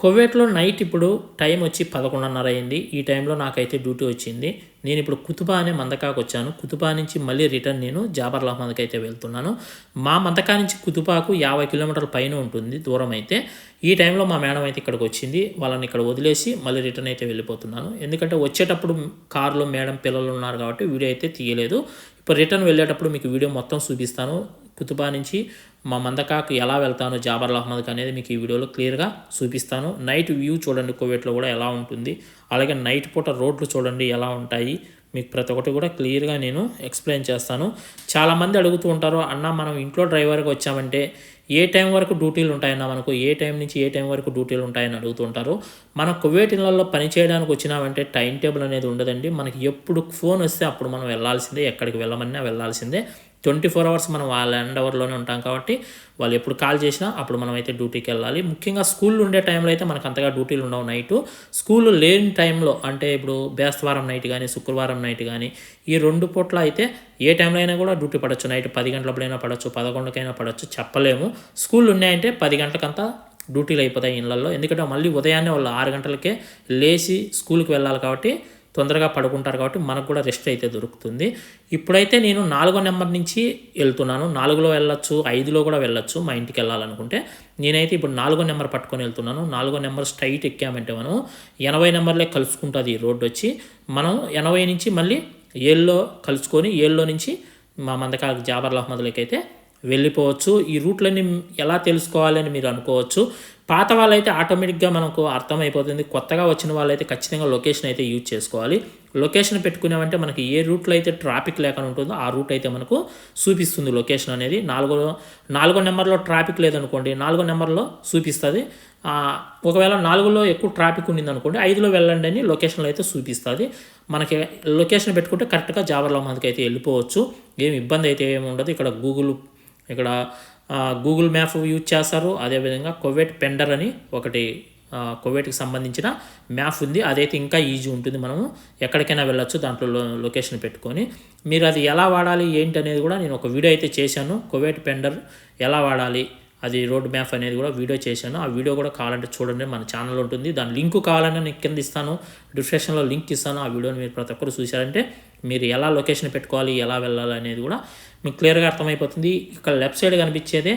కువైట్లో నైట్ ఇప్పుడు టైం వచ్చి పదకొండున్నర అయింది. ఈ టైంలో నాకైతే డ్యూటీ వచ్చింది. నేను ఇప్పుడు కుతుబా అనే మందకాకు వచ్చాను. కుతుబా నుంచి మళ్ళీ రిటర్న్ నేను జాబర్ అహ్మద్కి అయితే వెళ్తున్నాను. మా మందకా నుంచి కుతుబాకు యాభై కిలోమీటర్ల పైన ఉంటుంది దూరం అయితే. ఈ టైంలో మా మేడం అయితే ఇక్కడికి వచ్చింది. వాళ్ళని ఇక్కడ వదిలేసి మళ్ళీ రిటర్న్ అయితే వెళ్ళిపోతున్నాను. ఎందుకంటే వచ్చేటప్పుడు కారులో మేడం పిల్లలు ఉన్నారు కాబట్టి వీడియో అయితే తీయలేదు. ఇప్పుడు రిటర్న్ వెళ్ళేటప్పుడు మీకు వీడియో మొత్తం చూపిస్తాను. కుతుబా నుంచి మా మందకాకు ఎలా వెళ్తాను జాబర్ అహ్మద్కి అనేది మీకు ఈ వీడియోలో క్లియర్గా చూపిస్తాను. నైట్ వ్యూ చూడండి కోవేట్లో కూడా ఎలా ఉంటుంది. అలాగే నైట్ పూట రోడ్లు చూడండి ఎలా ఉంటాయి. మీకు ప్రతి ఒక్కటి కూడా క్లియర్గా నేను ఎక్స్ప్లెయిన్ చేస్తాను. చాలామంది అడుగుతూ ఉంటారు అన్న మనం ఇంట్లో డ్రైవర్కి వచ్చామంటే ఏ టైం వరకు డ్యూటీలు ఉంటాయన్న మనకు? ఏ టైం నుంచి ఏ టైం వరకు డ్యూటీలు ఉంటాయని అడుగుతుంటారు మనం కువైట్ ఇళ్ళలో పని చేయడానికి వచ్చినామంటే టైం టేబుల్ అనేది ఉండదండి. మనకి ఎప్పుడు ఫోన్ వస్తే అప్పుడు మనం వెళ్ళాల్సిందే ఎక్కడికి వెళ్ళమన్నా వెళ్ళాల్సిందే. ట్వంటీ ఫోర్ అవర్స్ మనం వాళ్ళ ఎండ్ అవర్లోనే ఉంటాం కాబట్టి వాళ్ళు ఎప్పుడు కాల్ చేసినా అప్పుడు మనం అయితే డ్యూటీకి వెళ్ళాలి. ముఖ్యంగా స్కూల్ ఉండే టైంలో అయితే మనకు అంతగా డ్యూటీలు ఉండవు నైట్. స్కూల్ లేని టైంలో అంటే ఇప్పుడు బేస్తవారం నైట్ కానీ శుక్రవారం నైట్ కానీ ఈ రెండు పూట్ల అయితే ఏ టైంలో అయినా కూడా డ్యూటీ పడవచ్చు నైట్ పది గంటలప్పుడైనా పడవచ్చు పదకొండుకైనా పడవచ్చు చెప్పలేము. స్కూల్ ఉన్నాయంటే పది గంటలకంతా డ్యూటీలు అయిపోతాయి ఇళ్ళల్లో. ఎందుకంటే మళ్ళీ ఉదయాన్నే వాళ్ళు ఆరు గంటలకే లేచి స్కూల్కి వెళ్ళాలి కాబట్టి తొందరగా పడుకుంటారు కాబట్టి మనకు కూడా రెస్ట్ అయితే దొరుకుతుంది. ఇప్పుడైతే నేను నాలుగో నెంబర్ నుంచి వెళ్తున్నాను. నాలుగులో వెళ్ళొచ్చు ఐదులో కూడా వెళ్ళొచ్చు మా ఇంటికి వెళ్ళాలనుకుంటే. నేనైతే ఇప్పుడు నాలుగో నెంబర్ పట్టుకొని వెళ్తున్నాను. నాలుగో నెంబర్ స్ట్రైట్ ఎక్కామంటే మనం ఎనభై నెంబర్లే కలుసుకుంటుంది ఈ రోడ్డు వచ్చి. మనం ఎనభై నుంచి మళ్ళీ ఏళ్ళలో కలుసుకొని ఏళ్ళలో నుంచి మా మందకా జాబర్ అహ్మద్లకైతే అయితే వెళ్ళిపోవచ్చు. ఈ రూట్లన్నీ ఎలా తెలుసుకోవాలని మీరు అనుకోవచ్చు. పాత వాళ్ళైతే ఆటోమేటిక్గా మనకు అర్థమైపోతుంది. కొత్తగా వచ్చిన వాళ్ళైతే ఖచ్చితంగా లొకేషన్ అయితే యూజ్ చేసుకోవాలి. లొకేషన్ పెట్టుకున్నామంటే మనకి ఏ రూట్లో అయితే ట్రాఫిక్ లేకుండా ఉంటుందో ఆ రూట్ అయితే మనకు చూపిస్తుంది లొకేషన్ అనేది. నాలుగో నాలుగో నెంబర్లో ట్రాఫిక్ లేదనుకోండి నాలుగో నెంబర్లో చూపిస్తుంది. ఒకవేళ నాలుగులో ఎక్కువ ట్రాఫిక్ ఉండింది అనుకోండి ఐదులో వెళ్ళండి అని లొకేషన్లో అయితే చూపిస్తుంది. మనకి లొకేషన్ పెట్టుకుంటే కరెక్ట్గా జాబర్లో మందికి అయితే వెళ్ళిపోవచ్చు. ఏమి ఇబ్బంది అయితే ఏమి ఉండదు. ఇక్కడ గూగుల్ ఇక్కడ గూగుల్ మ్యాప్ యూజ్ చేస్తారు. అదేవిధంగా కోవేట్ పెండర్ అని ఒకటి కోవేట్కి సంబంధించిన మ్యాప్ ఉంది. అదైతే ఇంకా ఈజీ ఉంటుంది మనము. ఎక్కడికైనా వెళ్ళొచ్చు దాంట్లో లో లొకేషన్ పెట్టుకొని. మీరు అది ఎలా వాడాలి ఏంటి అనేది కూడా నేను ఒక వీడియో అయితే చేశాను. కోవేట్ పెండర్ ఎలా వాడాలి అది రోడ్ మ్యాప్ అనేది కూడా వీడియో చేశాను. ఆ వీడియో కూడా కావాలంటే చూడండి మన ఛానల్ ఉంటుంది. దాని లింక్ కావాలని నేను కింద ఇస్తాను. డిస్క్రిప్షన్లో లింక్ ఇస్తాను. ఆ వీడియోని మీరు ప్రతి ఒక్కరు చూశారంటే మీరు ఎలా లొకేషన్ పెట్టుకోవాలి ఎలా వెళ్ళాలి అనేది కూడా మీకు క్లియర్గా అర్థమైపోతుంది. ఇక్కడ లెఫ్ట్ సైడ్ కనిపించేదే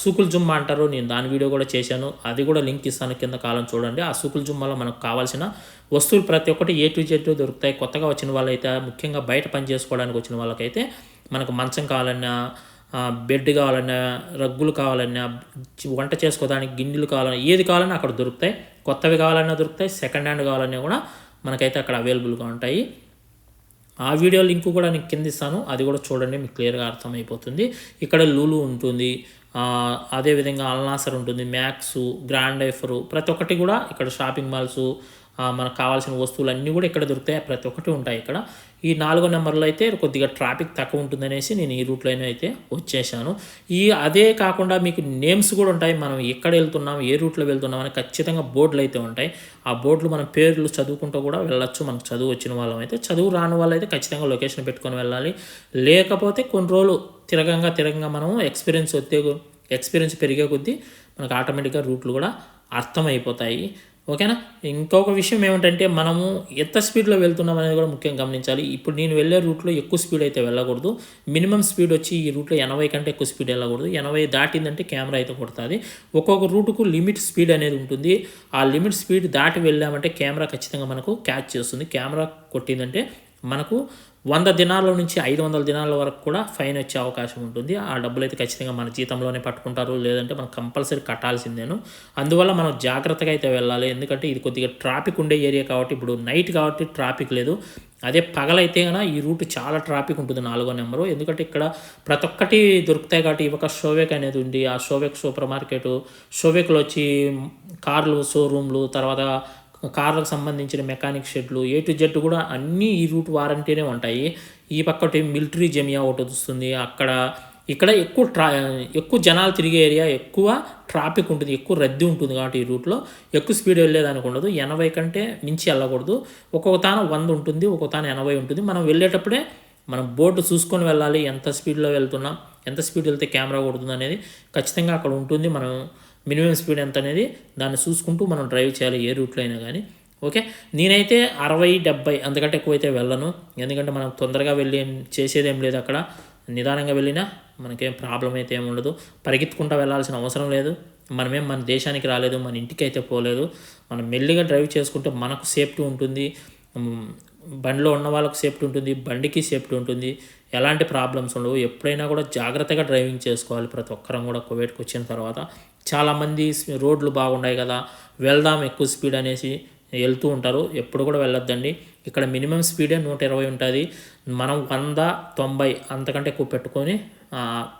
సూకుల్ జుమ్మా అంటారు. నేను దాని వీడియో కూడా చేశాను. అది కూడా లింక్ ఇస్తాను కింద కాలం చూడండి. ఆ సూకుల్ జుమ్మాలో మనకు కావాల్సిన వస్తువులు ప్రతి ఒక్కటి ఏ టు జెడ్ దొరుకుతాయి. కొత్తగా వచ్చిన వాళ్ళైతే ముఖ్యంగా బయట పని చేసుకోవడానికి వచ్చిన వాళ్ళకైతే మనకు మంచం కావాలన్నా బెడ్ కావాలన్నా రగ్గులు కావాలన్నా వంట చేసుకోవడానికి గిన్నెలు కావాలన్నా ఏది కావాలన్నా అక్కడ దొరుకుతాయి. కొత్తవి కావాలన్నా దొరుకుతాయి. సెకండ్ హ్యాండ్ కావాలన్నా కూడా మనకైతే అక్కడ అవైలబుల్గా ఉంటాయి. ఆ వీడియో లింక్ కూడా నేను కింద ఇస్తాను. అది కూడా చూడండి మీకు క్లియర్గా అర్థమైపోతుంది. ఇక్కడ లూలు ఉంటుంది. అదేవిధంగా అల్నాసర్ ఉంటుంది. మ్యాక్స్ గ్రాండ్ ఐఫరు ప్రతి ఒక్కటి కూడా ఇక్కడ షాపింగ్ మాల్స్ మనకు కావాల్సిన వస్తువులన్నీ కూడా ఇక్కడ దొరుకుతాయి. ప్రతి ఒక్కటి ఉంటాయి ఇక్కడ. ఈ నాలుగో నెంబర్లో అయితే కొద్దిగా ట్రాఫిక్ తక్కువ ఉంటుందనేసి నేను ఈ రూట్లోనే అయితే వచ్చేసాను. ఈ అదే కాకుండా మీకు నేమ్స్ కూడా ఉంటాయి. మనం ఎక్కడ వెళ్తున్నాం ఏ రూట్లో వెళ్తున్నాం అని ఖచ్చితంగా బోర్డులు అయితే ఉంటాయి. ఆ బోర్డులు మనం పేర్లు చదువుకుంటూ కూడా వెళ్ళొచ్చు. మనకు చదువు వచ్చిన వాళ్ళం అయితే చదువు రాని వాళ్ళు అయితే ఖచ్చితంగా లొకేషన్ పెట్టుకొని వెళ్ళాలి. లేకపోతే కొన్ని రోజులు తిరగంగా తిరగంగా మనం ఎక్స్పీరియన్స్ వచ్చే ఎక్స్పీరియన్స్ పెరిగే కొద్దీ మనకు ఆటోమేటిక్గా రూట్లు కూడా అర్థమైపోతాయి ఓకేనా? ఇంకొక విషయం ఏమిటంటే మనము ఎంత స్పీడ్లో వెళ్తున్నాం అనేది కూడా ముఖ్యంగా గమనించాలి. ఇప్పుడు నేను వెళ్ళే రూట్లో ఎక్కువ స్పీడ్ అయితే వెళ్ళకూడదు. మినిమం స్పీడ్ వచ్చి ఈ రూట్లో ఎనభై కంటే ఎక్కువ స్పీడ్ వెళ్ళకూడదు. ఎనభై దాటిందంటే కెమెరా అయితే కొడుతుంది. ఒక్కొక్క రూటుకు లిమిట్ స్పీడ్ అనేది ఉంటుంది. ఆ లిమిట్ స్పీడ్ దాటి వెళ్ళామంటే కెమెరా ఖచ్చితంగా మనకు క్యాచ్ చేస్తుంది. కెమెరా కొట్టిందంటే మనకు వంద దినాల నుంచి ఐదు వందల దినాల వరకు కూడా ఫైన్ వచ్చే అవకాశం ఉంటుంది. ఆ డబ్బులు అయితే ఖచ్చితంగా మన జీతంలోనే పట్టుకుంటారు. లేదంటే మనం కంపల్సరీ కట్టాల్సిందేను. అందువల్ల మనం జాగ్రత్తగా అయితే వెళ్ళాలి. ఎందుకంటే ఇది కొద్దిగా ట్రాఫిక్ ఉండే ఏరియా కాబట్టి ఇప్పుడు నైట్ కాబట్టి ట్రాఫిక్ లేదు. అదే పగలైతే కనుక ఈ రూట్ చాలా ట్రాఫిక్ ఉంటుంది నాలుగో నెంబరు. ఎందుకంటే ఇక్కడ ప్రతి ఒక్కటి దొరుకుతాయి కాబట్టి ఒక షోవేక్ అనేది ఉంది. ఆ షోవేక్ సూపర్ మార్కెట్ షోవేక్లో వచ్చి కార్లు షోరూమ్లు తర్వాత కార్లకు సంబంధించిన మెకానిక్ షెడ్లు ఏ టు జెడ్ కూడా అన్నీ ఈ రూట్ వారంటీనే ఉంటాయి. ఈ పక్కటి మిలిటరీ జమియా ఒకటి వస్తుంది. అక్కడ ఇక్కడ ఎక్కువ ట్రా ఎక్కువ జనాలు తిరిగే ఏరియా ఎక్కువ ట్రాఫిక్ ఉంటుంది ఎక్కువ రద్దీ ఉంటుంది కాబట్టి ఈ రూట్లో. ఎక్కువ స్పీడ్ వెళ్ళేదానికి ఉండదు. ఎనభై కంటే మించి వెళ్ళకూడదు. ఒక్కొక్క తాన వంద ఉంటుంది ఒక్కొక్క తాన ఎనభై ఉంటుంది. మనం వెళ్ళేటప్పుడే మనం బోర్డు చూసుకొని వెళ్ళాలి ఎంత స్పీడ్లో వెళ్తున్నాం ఎంత స్పీడ్ వెళ్తే కెమెరా కొడుతుంది అనేది ఖచ్చితంగా అక్కడ ఉంటుంది. మనం మినిమం స్పీడ్ ఎంత అనేది దాన్ని చూసుకుంటూ మనం డ్రైవ్ చేయాలి ఏ రూట్లో అయినా కానీ. ఓకే? నేనైతే అరవై డెబ్బై అంతకంటే ఎక్కువైతే వెళ్ళను. ఎందుకంటే మనం తొందరగా వెళ్ళి చేసేదేం చేసేది ఏం లేదు అక్కడ. నిదానంగా వెళ్ళినా మనకేం ప్రాబ్లం అయితే ఏమి ఉండదు. పరిగెత్తుకుంటూ వెళ్ళాల్సిన అవసరం లేదు. మనమేం మన దేశానికి రాలేదు మన ఇంటికి అయితే పోలేదు. మనం మెల్లిగా డ్రైవ్ చేసుకుంటే మనకు సేఫ్టీ ఉంటుంది. బండిలో ఉన్న వాళ్ళకు సేఫ్టీ ఉంటుంది బండికి సేఫ్టీ ఉంటుంది. ఎలాంటి ప్రాబ్లమ్స్ ఉండవు. ఎప్పుడైనా కూడా జాగ్రత్తగా డ్రైవింగ్ చేసుకోవాలి ప్రతి ఒక్కరం కూడా కువైట్కి వచ్చిన తర్వాత. చాలామంది రోడ్లు బాగున్నాయి కదా వెళ్దాం ఎక్కువ స్పీడ్ అనేసి వెళ్తూ ఉంటారు. ఎప్పుడు కూడా వెళ్ళొద్దండి. ఇక్కడ మినిమం స్పీడే నూట ఇరవై ఉంటుంది. మనం వంద తొంభై అంతకంటే ఎక్కువ పెట్టుకొని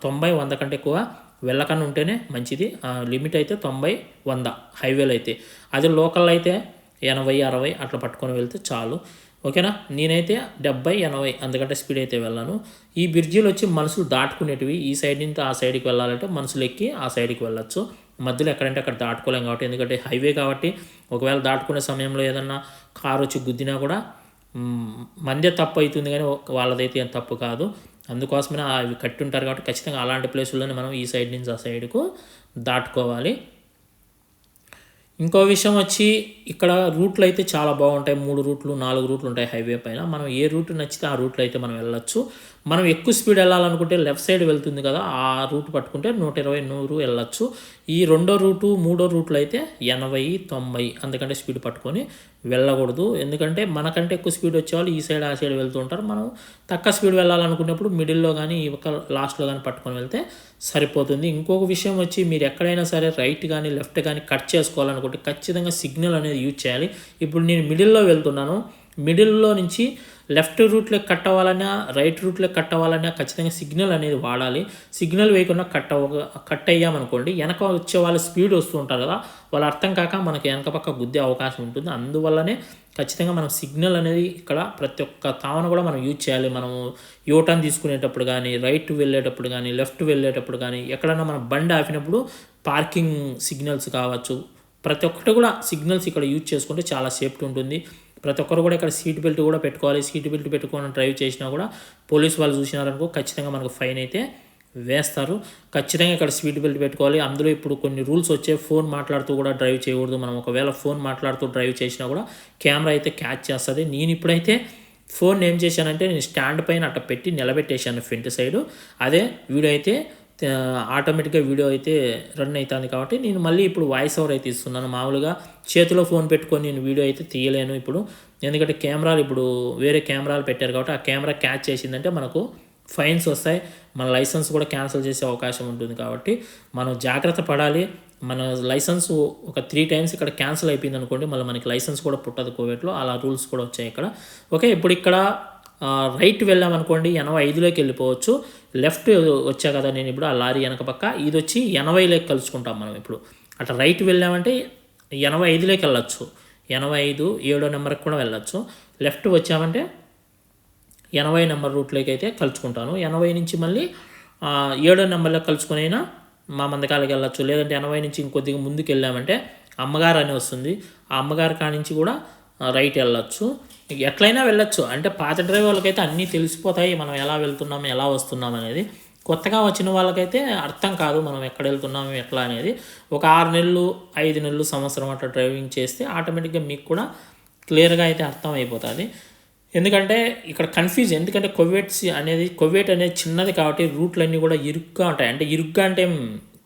తొంభై వంద కంటే ఎక్కువ వెళ్ళకన్నా ఉంటేనే మంచిది. లిమిట్ అయితే తొంభై వంద హైవేలో అయితే. అది లోకల్ అయితే ఎనభై అరవై అట్లా పట్టుకొని వెళ్తే చాలు. ఓకేనా? నేనైతే డెబ్బై ఎనభై అంతకంటే స్పీడ్ అయితే వెళ్ళాను. ఈ బ్రిడ్జీలు వచ్చి మనుషులు దాటుకునేటివి ఈ సైడ్ నుంచి ఆ సైడ్కి వెళ్ళాలంటే మనుషులు ఎక్కి ఆ సైడ్కి వెళ్ళొచ్చు. మధ్యలో ఎక్కడంటే అక్కడ దాటుకోలేం కాబట్టి ఎందుకంటే హైవే కాబట్టి ఒకవేళ దాటుకునే సమయంలో ఏదన్నా కారు వచ్చి గుద్దినా కూడా మందే తప్పు అవుతుంది కానీ వాళ్ళదైతే ఏం తప్పు కాదు. అందుకోసమే అవి కట్టి ఉంటారు కాబట్టి ఖచ్చితంగా అలాంటి ప్లేసుల్లోనే మనం ఈ సైడ్ నుంచి ఆ సైడ్కు దాటుకోవాలి. ఇంకో విషయం వచ్చి ఇక్కడ రూట్లు అయితే చాలా బాగుంటాయి. మూడు రూట్లు నాలుగు రూట్లు ఉంటాయి హైవే పైన. మనం ఏ రూట్ నచ్చితే ఆ రూట్లో అయితే మనం వెళ్ళొచ్చు. మనం ఎక్కువ స్పీడ్ వెళ్ళాలనుకుంటే లెఫ్ట్ సైడ్ వెళ్తుంది కదా ఆ రూట్ పట్టుకుంటే నూట ఇరవై నూరు వెళ్ళొచ్చు. ఈ రెండో రూటు మూడో రూట్లు అయితే ఎనభై తొంభై అందుకంటే స్పీడ్ పట్టుకొని వెళ్ళకూడదు. ఎందుకంటే మనకంటే ఎక్కువ స్పీడ్ వచ్చేవాళ్ళు ఈ సైడ్ ఆ సైడ్ వెళ్తూ ఉంటారు. మనం తక్కువ స్పీడ్ వెళ్ళాలనుకున్నప్పుడు మిడిల్లో కానీ ఒక లాస్ట్లో కానీ పట్టుకొని వెళ్తే సరిపోతుంది. ఇంకొక విషయం వచ్చి మీరు ఎక్కడైనా సరే రైట్ కానీ లెఫ్ట్ కానీ కట్ చేసుకోవాలనుకుంటే ఖచ్చితంగా సిగ్నల్ అనేది యూజ్ చేయాలి. ఇప్పుడు నేను మిడిల్లో వెళ్తున్నాను. మిడిల్లో నుంచి లెఫ్ట్ రూట్లో కట్ అవ్వాలన్నా రైట్ రూట్లో కట్ అవ్వాలన్నా ఖచ్చితంగా సిగ్నల్ అనేది వాడాలి. సిగ్నల్ వేయకుండా కట్ అవ్వ కట్ అయ్యామనుకోండి వెనక వచ్చే వాళ్ళ స్పీడ్ వస్తూ ఉంటారు కదా వాళ్ళు అర్థం కాక మనకి వెనక పక్క గుద్దే అవకాశం ఉంటుంది. అందువల్లనే ఖచ్చితంగా మనం సిగ్నల్ అనేది ఇక్కడ ప్రతి ఒక్క తావన కూడా మనం యూజ్ చేయాలి. మనము యూటర్న్ తీసుకునేటప్పుడు కానీ రైట్ వెళ్ళేటప్పుడు కానీ లెఫ్ట్ వెళ్ళేటప్పుడు కానీ ఎక్కడైనా మనం బండి ఆపినప్పుడు పార్కింగ్ సిగ్నల్స్ కావచ్చు. ప్రతి ఒక్కటి కూడా సిగ్నల్స్ ఇక్కడ యూజ్ చేసుకుంటే చాలా సేఫ్టీ ఉంటుంది. ప్రతి ఒక్కరు కూడా ఇక్కడ సీట్ బెల్ట్ కూడా పెట్టుకోవాలి. సీట్ బెల్ట్ పెట్టుకొని డ్రైవ్ చేసినా కూడా పోలీస్ వాళ్ళు చూసినారనుకో ఖచ్చితంగా మనకు ఫైన్ అయితే వేస్తారు. ఖచ్చితంగా ఇక్కడ సీట్ బెల్ట్ పెట్టుకోవాలి. అందులో ఇప్పుడు కొన్ని రూల్స్ వచ్చే ఫోన్ మాట్లాడుతూ కూడా డ్రైవ్ చేయకూడదు. మనం ఒకవేళ ఫోన్ మాట్లాడుతూ డ్రైవ్ చేసినా కూడా కెమెరా అయితే క్యాచ్ చేస్తుంది. నేను ఇప్పుడైతే ఫోన్ ఏం చేశానంటే నేను స్టాండ్ పైన అట్ట పెట్టి నిలబెట్టేశాను ఫ్రంట్ సైడ్. అదే వీడియో అయితే ఆటోమేటిక్గా వీడియో అయితే రన్ అవుతుంది కాబట్టి నేను మళ్ళీ ఇప్పుడు వాయిస్ ఓవర్ అయితే ఇస్తున్నాను. మామూలుగా చేతిలో ఫోన్ పెట్టుకొని నేను వీడియో అయితే తీయలేను ఇప్పుడు. ఎందుకంటే కెమెరాలు ఇప్పుడు వేరే కెమెరాలు పెట్టారు కాబట్టి ఆ కెమెరా క్యాచ్ చేసిందంటే మనకు ఫైన్స్ వస్తాయి. మన లైసెన్స్ కూడా క్యాన్సిల్ చేసే అవకాశం ఉంటుంది కాబట్టి మనం జాగ్రత్త పడాలి. మన లైసెన్స్ ఒక త్రీ టైమ్స్ ఇక్కడ క్యాన్సిల్ అయిపోయింది అనుకోండి మళ్ళీ మనకి లైసెన్స్ కూడా పుట్టదు కోవిడ్లో. అలా రూల్స్ కూడా వచ్చాయి ఇక్కడ. ఓకే ఇప్పుడు ఇక్కడ రైట్ వెళ్ళామనుకోండి ఎనభై ఐదులోకి వెళ్ళిపోవచ్చు. లెఫ్ట్ వచ్చా కదా నేను ఇప్పుడు ఆ లారీ వెనక పక్క. ఇది వచ్చి ఎనభైలోకి కలుసుకుంటాం మనం ఇప్పుడు. అట్లా రైట్ వెళ్ళామంటే ఎనభై ఐదులోకి వెళ్ళొచ్చు. ఎనభై ఐదు ఏడో నెంబర్కి కూడా వెళ్ళొచ్చు. లెఫ్ట్ వచ్చామంటే ఎనభై నెంబర్ రూట్లోకి అయితే కలుసుకుంటాను. ఎనభై నుంచి మళ్ళీ ఏడో నెంబర్లో కలుసుకునైనా అయినా మా మందకాలకి వెళ్ళొచ్చు. లేదంటే ఎనభై నుంచి ఇంకొద్దిగా ముందుకు వెళ్ళామంటే అమ్మగారు అని వస్తుంది. ఆ అమ్మగారి కాడ నుంచి కూడా రైట్ వెళ్ళొచ్చు. ఎట్లయినా వెళ్ళొచ్చు. అంటే పాత డ్రైవర్లకైతే అన్నీ తెలిసిపోతాయి. మనం ఎలా వెళ్తున్నాం ఎలా వస్తున్నాం అనేది. కొత్తగా వచ్చిన వాళ్ళకైతే అర్థం కాదు మనం ఎక్కడ వెళ్తున్నాము ఎట్లా అనేది. ఒక ఆరు నెలలు ఐదు నెలలు సంవత్సరం అట్లా డ్రైవింగ్ చేస్తే ఆటోమేటిక్గా మీకు కూడా క్లియర్గా అయితే అర్థం అయిపోతుంది ఎందుకంటే ఇక్కడ కన్ఫ్యూజ్ ఎందుకంటే కొవ్వేట్స్ అనేది కొవ్వేట్ అనేది చిన్నది కాబట్టి రూట్లన్నీ కూడా ఇరుగ్గా ఉంటాయి. అంటే ఇరుగ్గా అంటే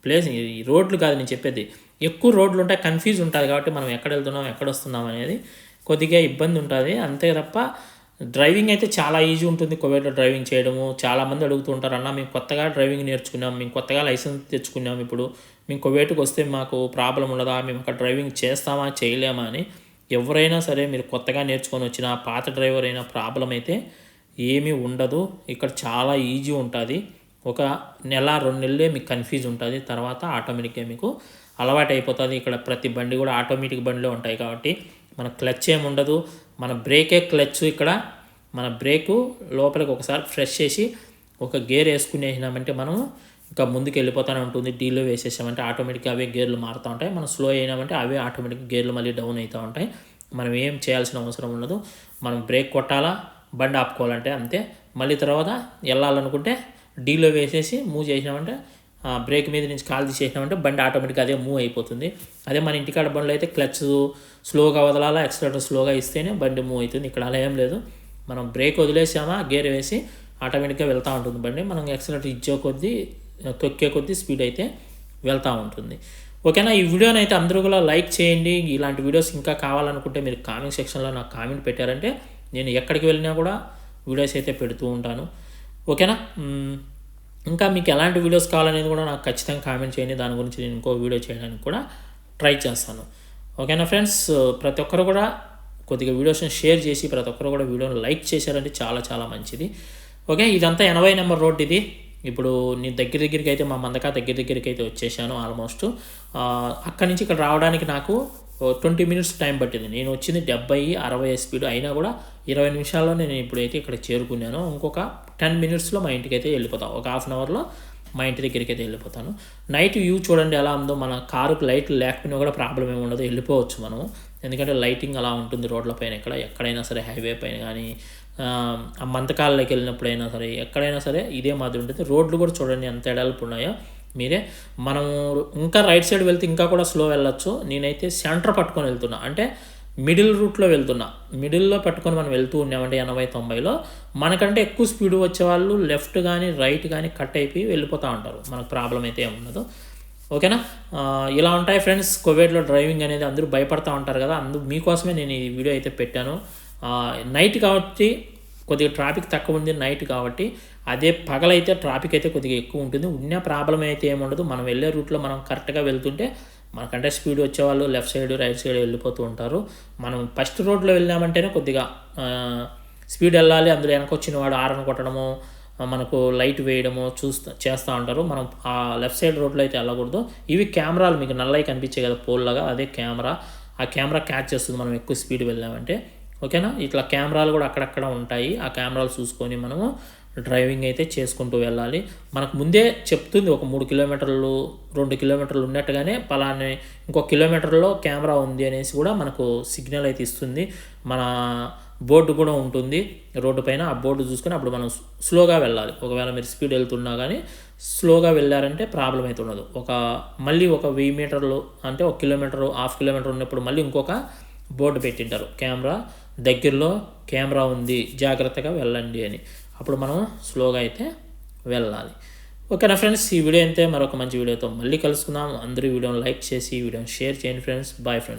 ప్లేస్ ఈ రోడ్లు కాదు నేను చెప్పేది. ఎక్కువ రోడ్లు ఉంటాయి కన్ఫ్యూజ్ ఉంటుంది కాబట్టి మనం ఎక్కడ వెళ్తున్నాం ఎక్కడ వస్తున్నాం అనేది. కొద్దిగా ఇబ్బంది ఉంటుంది. అంతే తప్ప డ్రైవింగ్ అయితే చాలా ఈజీ ఉంటుంది. కోవిడ్లో డ్రైవింగ్ చేయడము చాలామంది అడుగుతూ ఉంటారు అన్న మేము కొత్తగా డ్రైవింగ్ నేర్చుకున్నాం మేము కొత్తగా లైసెన్స్ తెచ్చుకున్నాం ఇప్పుడు. మేము కోవిడ్కి వస్తే మాకు ప్రాబ్లం ఉండదా? మేము అక్కడ డ్రైవింగ్ చేస్తామా చేయలేమా? అని ఎవరైనా సరే మీరు కొత్తగా నేర్చుకొని వచ్చిన పాత డ్రైవర్ అయినా ప్రాబ్లం అయితే ఏమీ ఉండదు. ఇక్కడ చాలా ఈజీ ఉంటుంది. ఒక నెల రెండు నెలలే మీకు కన్ఫ్యూజ్ ఉంటుంది. తర్వాత ఆటోమేటిక్గా మీకు అలవాటు అయిపోతుంది ఇక్కడ ప్రతి బండి కూడా ఆటోమేటిక్ బండిలో ఉంటాయి కాబట్టి మన క్లచ్ ఏమి ఉండదు. మన బ్రేకే క్లచ్ ఇక్కడ. మన బ్రేకు లోపలికి ఒకసారి ఫ్రెష్ చేసి ఒక గేర్ వేసుకునేసినామంటే మనం ఇంకా ముందుకు వెళ్ళిపోతూనే ఉంటుంది. డీలో వేసేసామంటే ఆటోమేటిక్గా అవే గేర్లు మారుతూ ఉంటాయి. మనం స్లో అయినామంటే అవే ఆటోమేటిక్ గేర్లు మళ్ళీ డౌన్ అవుతూ ఉంటాయి. మనం ఏం చేయాల్సిన అవసరం ఉండదు. మనం బ్రేక్ కొట్టాలా బండి ఆపుకోవాలంటే అంతే. మళ్ళీ తర్వాత వెళ్ళాలనుకుంటే డీలో వేసేసి మూవ్ చేసినామంటే బ్రేక్ మీద నుంచి కాల్ తీసేసినామంటే బండి ఆటోమేటిక్గా అదే మూవ్ అయిపోతుంది. అదే మన ఇంటికాడ బండ్లు అయితే క్లచ్ స్లోగా వదలాలా ఎక్సలేటర్ స్లోగా ఇస్తేనే బండి మూవ్ అవుతుంది. ఇక్కడ అలా ఏం లేదు. మనం బ్రేక్ వదిలేసామా గేర్ వేసి ఆటోమేటిక్గా వెళ్తూ ఉంటుంది బండి. మనం ఎక్సలేటర్ ఇచ్చే కొద్దీ తొక్కే కొద్దీ స్పీడ్ అయితే వెళ్తూ ఉంటుంది. ఓకేనా? ఈ వీడియోని అయితే అందరూ కూడా లైక్ చేయండి. ఇలాంటి వీడియోస్ ఇంకా కావాలనుకుంటే మీరు కామెంట్ సెక్షన్లో నాకు కామెంట్ పెట్టారంటే నేను ఎక్కడికి వెళ్ళినా కూడా వీడియోస్ అయితే పెడుతూ ఉంటాను. ఓకేనా? ఇంకా మీకు ఎలాంటి వీడియోస్ కావాలనేది కూడా నాకు ఖచ్చితంగా కామెంట్ చేయండి. దాని గురించి నేను ఇంకో వీడియో చేయడానికి కూడా ట్రై చేస్తాను. ఓకేనా ఫ్రెండ్స్? ప్రతి ఒక్కరు కూడా కొద్దిగా వీడియోస్ని షేర్ చేసి ప్రతి ఒక్కరు కూడా వీడియోని లైక్ చేశారంటే చాలా చాలా మంచిది. ఓకే ఇదంతా ఎనభై నెంబర్ రోడ్ ఇది. ఇప్పుడు నేను దగ్గర దగ్గరికి అయితే మా మందక దగ్గర దగ్గరికి అయితే వచ్చేసాను ఆల్మోస్ట్. అక్కడి నుంచి ఇక్కడ రావడానికి నాకు ట్వంటీ మినిట్స్ టైం పట్టింది. నేను వచ్చింది డెబ్బై అరవై స్పీడ్ అయినా కూడా ఇరవై నిమిషాల్లో నేను ఇప్పుడైతే ఇక్కడ చేరుకున్నాను. ఇంకొక టెన్ మినిట్స్లో మా ఇంటికి అయితే వెళ్ళిపోతాం ఒక హాఫ్ అన్ అవర్లో మా ఇంటి దగ్గరికి అయితే వెళ్ళిపోతాను. నైట్ వ్యూ చూడండి ఎలా ఉందో మన కారుకు లైట్లు లేకపోయినా కూడా ప్రాబ్లం ఏమి ఉండదు వెళ్ళిపోవచ్చు మనం. ఎందుకంటే లైటింగ్ అలా ఉంటుంది రోడ్ల పైన ఎక్కడ ఎక్కడైనా సరే హైవే పైన కానీ ఆ, మంతకాలకి వెళ్ళినప్పుడైనా సరే ఎక్కడైనా సరే ఇదే మాదిరి ఉంటుంది. రోడ్లు కూడా చూడండి ఎంత ఎడల్పు ఉన్నాయో. మీరే మనం ఇంకా రైట్ సైడ్ వెళ్తే ఇంకా కూడా స్లో వెళ్ళొచ్చు. నేనైతే సెంటర్ పట్టుకొని వెళ్తున్నా. అంటే మిడిల్ రూట్లో వెళ్తున్నా. మిడిల్లో పట్టుకొని మనం వెళ్తూ ఉన్నామంటే ఎనభై తొంభైలో మనకంటే ఎక్కువ స్పీడ్ వచ్చే వాళ్ళు లెఫ్ట్ కానీ రైట్ కానీ కట్ అయిపోయి వెళ్ళిపోతూ ఉంటారు. మనకు ప్రాబ్లం అయితే ఏమి ఉండదు. ఓకేనా? ఇలా ఉంటాయి ఫ్రెండ్స్. కోవిడ్లో డ్రైవింగ్ అనేది అందరూ భయపడతా ఉంటారు కదా. అందు మీకోసమే నేను ఈ వీడియో అయితే పెట్టాను. నైట్ కాబట్టి కొద్దిగా ట్రాఫిక్ తక్కువ ఉంది నైట్ కాబట్టి అదే పగలైతే ట్రాఫిక్ అయితే కొద్దిగా ఎక్కువ ఉంటుంది. ఉన్న ప్రాబ్లం అయితే ఏముండదు మనం వెళ్ళే రూట్లో మనం కరెక్ట్గా వెళ్తుంటే మనకంటే స్పీడ్ వచ్చేవాళ్ళు లెఫ్ట్ సైడ్ రైట్ సైడ్ వెళ్ళిపోతూ ఉంటారు. మనం ఫస్ట్ రోడ్లో వెళ్ళామంటేనే కొద్దిగా స్పీడ్ వెళ్ళాలి. అందులో వెనక వచ్చిన వాడు ఆరన్ కొట్టడము మనకు లైట్ వేయడము చూస్తా చేస్తూ ఉంటారు. మనం ఆ లెఫ్ట్ సైడ్ రోడ్లో అయితే వెళ్ళకూడదు. ఇవి కెమెరాలు మీకు నల్లయి కనిపించాయి కదా పోల్లాగా. అదే కెమెరా. ఆ కెమెరా క్యాచ్ చేస్తుంది మనం ఎక్కువ స్పీడ్ వెళ్ళామంటే. ఓకేనా? ఇట్లా కెమెరాలు కూడా అక్కడక్కడ ఉంటాయి. ఆ కెమెరాలు చూసుకొని మనము డ్రైవింగ్ అయితే చేసుకుంటూ వెళ్ళాలి. మనకు ముందే చెప్తుంది ఒక మూడు కిలోమీటర్లు రెండు కిలోమీటర్లు ఉన్నట్టుగానే పలాని ఇంకో కిలోమీటర్లో కెమెరా ఉంది అనేసి కూడా మనకు సిగ్నల్ అయితే ఇస్తుంది. మన బోర్డు కూడా ఉంటుంది. రోడ్డు పైన ఆ బోర్డు చూసుకొని అప్పుడు మనం స్లోగా వెళ్ళాలి. ఒకవేళ మీరు స్పీడ్ వెళ్తున్నా కానీ స్లోగా వెళ్ళారంటే ప్రాబ్లం అయితే ఉండదు. ఒక మళ్ళీ ఒక వెయ్యి మీటర్లు అంటే ఒక కిలోమీటర్ హాఫ్ కిలోమీటర్ ఉన్నప్పుడు మళ్ళీ ఇంకొక బోర్డు పెట్టింటారు. కెమెరా దగ్గరలో కెమెరా ఉంది జాగ్రత్తగా వెళ్ళండి అని. అప్పుడు మనం స్లోగా అయితే వెళ్ళాలి. ఓకేనా ఫ్రెండ్స్? ఈ వీడియో అయితే మరొక మంచి వీడియోతో మళ్ళీ కలుసుకుందాం. అందరూ వీడియోని లైక్ చేసి ఈ వీడియోని షేర్ చేయండి ఫ్రెండ్స్. Bye friends.